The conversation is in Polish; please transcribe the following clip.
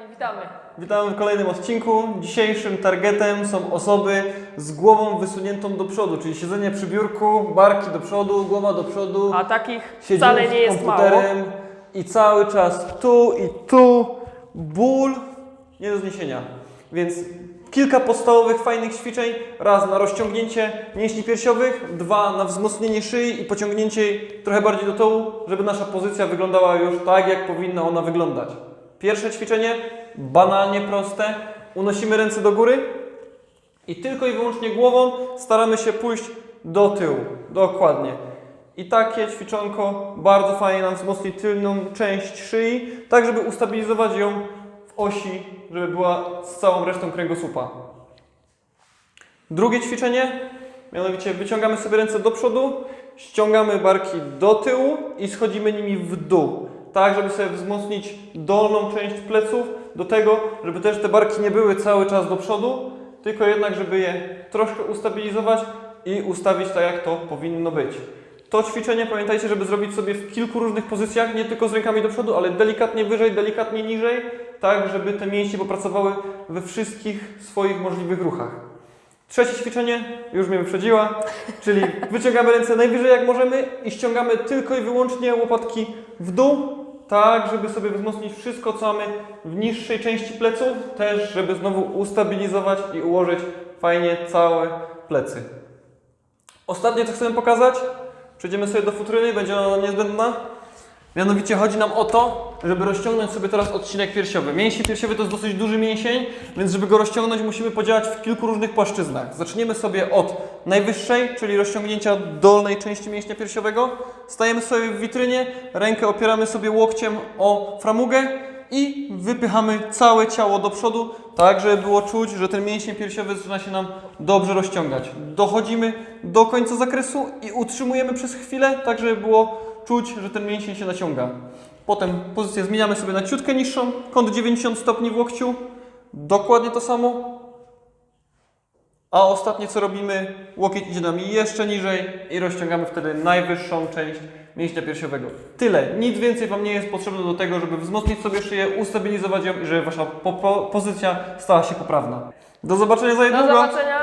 witamy. Witamy w kolejnym odcinku. Dzisiejszym targetem są osoby z głową wysuniętą do przodu, czyli siedzenie przy biurku, barki do przodu, głowa do przodu, A takich wcale nie jest mało. i cały czas tu i tu ból nie do zniesienia. Więc kilka podstawowych fajnych ćwiczeń. Raz na rozciągnięcie mięśni piersiowych, dwa na wzmocnienie szyi i pociągnięcie jej trochę bardziej do tyłu, żeby nasza pozycja wyglądała już tak, jak powinna ona wyglądać. Pierwsze ćwiczenie, banalnie proste. Unosimy ręce do góry i tylko i wyłącznie głową staramy się pójść do tyłu. Dokładnie. I takie ćwiczonko bardzo fajnie nam wzmocni tylną część szyi, tak żeby ustabilizować ją w osi, żeby była z całą resztą kręgosłupa. Drugie ćwiczenie, mianowicie wyciągamy sobie ręce do przodu, ściągamy barki do tyłu i schodzimy nimi w dół. Tak, żeby sobie wzmocnić dolną część pleców, do tego, żeby też te barki nie były cały czas do przodu, tylko jednak, żeby je troszkę ustabilizować i ustawić tak, jak to powinno być. To ćwiczenie pamiętajcie, żeby zrobić sobie w kilku różnych pozycjach, nie tylko z rękami do przodu, ale delikatnie wyżej, delikatnie niżej, tak, żeby te mięśnie popracowały we wszystkich swoich możliwych ruchach. Trzecie ćwiczenie, już mnie wyprzedziła, czyli wyciągamy ręce najwyżej jak możemy i ściągamy tylko i wyłącznie łopatki w dół, tak żeby sobie wzmocnić wszystko, co mamy w niższej części pleców, też żeby znowu ustabilizować i ułożyć fajnie całe plecy. Ostatnie, co chcemy pokazać, przejdziemy sobie do futryny, będzie ona niezbędna. Mianowicie chodzi nam o to, żeby rozciągnąć sobie teraz odcinek piersiowy. Mięsień piersiowy to jest dosyć duży mięsień, więc żeby go rozciągnąć musimy podziałać w kilku różnych płaszczyznach. Zaczniemy sobie od najwyższej, czyli rozciągnięcia dolnej części mięśnia piersiowego. Stajemy sobie w witrynie, rękę opieramy sobie łokciem o framugę i wypychamy całe ciało do przodu, tak żeby było czuć, że ten mięsień piersiowy zaczyna się nam dobrze rozciągać. Dochodzimy do końca zakresu i utrzymujemy przez chwilę, tak żeby było czuć, że ten mięsień się naciąga. Potem pozycję zmieniamy sobie na ciutkę niższą, kąt 90 stopni w łokciu, dokładnie to samo. A ostatnie co robimy, łokieć idzie nam jeszcze niżej i rozciągamy wtedy najwyższą część mięśnia piersiowego. Tyle, nic więcej Wam nie jest potrzebne do tego, żeby wzmocnić sobie szyję, ustabilizować ją i żeby Wasza po po pozycja stała się poprawna. Do zobaczenia za Do niedługo. zobaczenia.